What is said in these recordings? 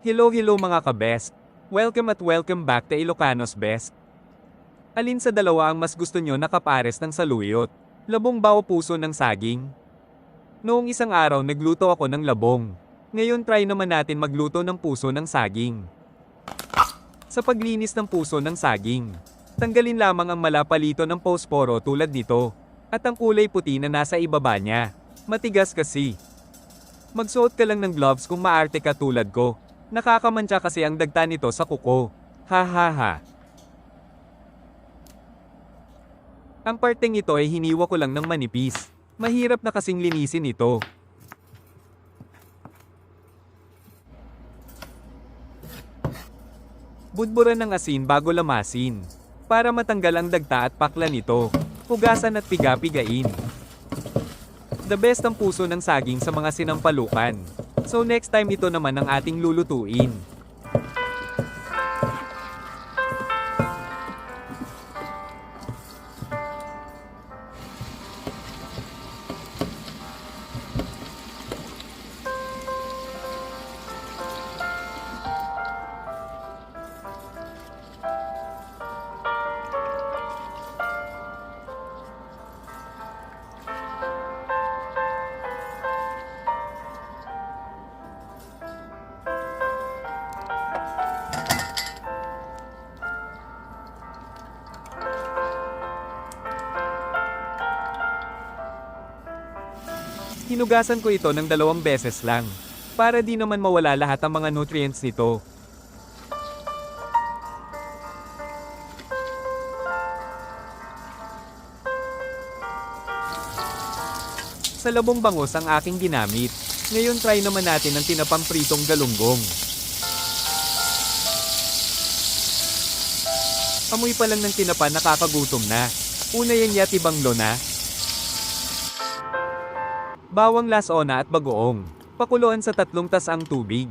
Hello hello mga ka-best. Welcome at welcome back to Ilocanos Best. Alin sa dalawa ang mas gusto nyo nakapares ng saluyot? Labong ba o puso ng saging? Noong isang araw nagluto ako ng labong. Ngayon try naman natin magluto ng puso ng saging. Sa paglinis ng puso ng saging, tanggalin lamang ang malapalito ng posporo tulad nito, at ang kulay puti na nasa ibaba niya. Matigas kasi. Magsuot ka lang ng gloves kung maarte ka tulad ko. Nakakamantsa kasi ang dagta nito sa kuko. Ha ha ha. Ang parteng ito ay hiniwa ko lang ng manipis. Mahirap na kasing linisin ito. Budburan ng asin bago lamasin. Para matanggal ang dagta at pakla nito. Hugasan at piga-pigain. The best ang puso ng saging sa mga sinampalukan. So next time ito naman ang ating lulutuin. Hinugasan ko ito ng dalawang beses lang. Para di naman mawala lahat ang mga nutrients nito. Sa labong bangos ang aking ginamit. Ngayon try naman natin ang tinapang pritong galunggong. Amoy pa lang ng tinapa nakakagutom na. Una yan yatibang na. Bawang lasona at bagoong. Pakuluan sa tatlong tas ang tubig.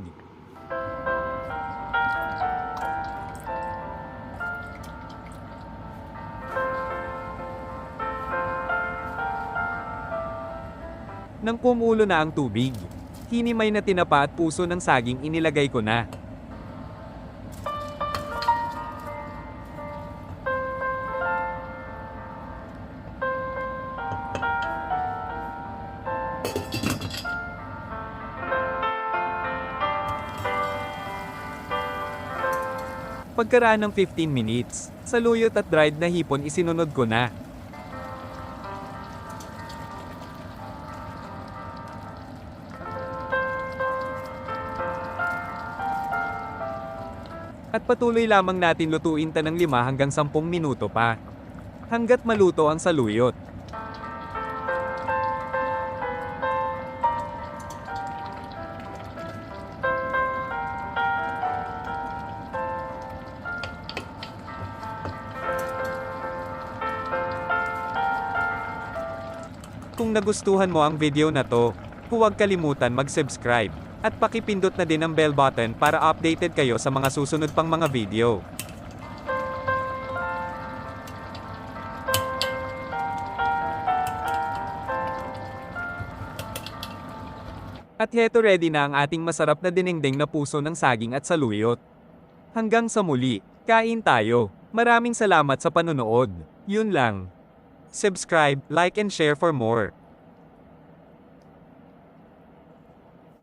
Nang kumulo na ang tubig, hinimay na tinapa at puso ng saging inilagay ko na. Pagkaraan ng 15 minutes, saluyot at dried na hipon isinunod ko na. At patuloy lamang natin lutuin ta ng 5 hanggang 10 minuto pa. Hanggat maluto ang saluyot. Kung nagustuhan mo ang video na to, huwag kalimutan mag-subscribe at pakipindot na din ang bell button para updated kayo sa mga susunod pang mga video. At heto ready na ang ating masarap na dinengdeng na puso ng saging at saluyot. Hanggang sa muli, kain tayo. Maraming salamat sa panonood. Yun lang. Subscribe, like and share for more.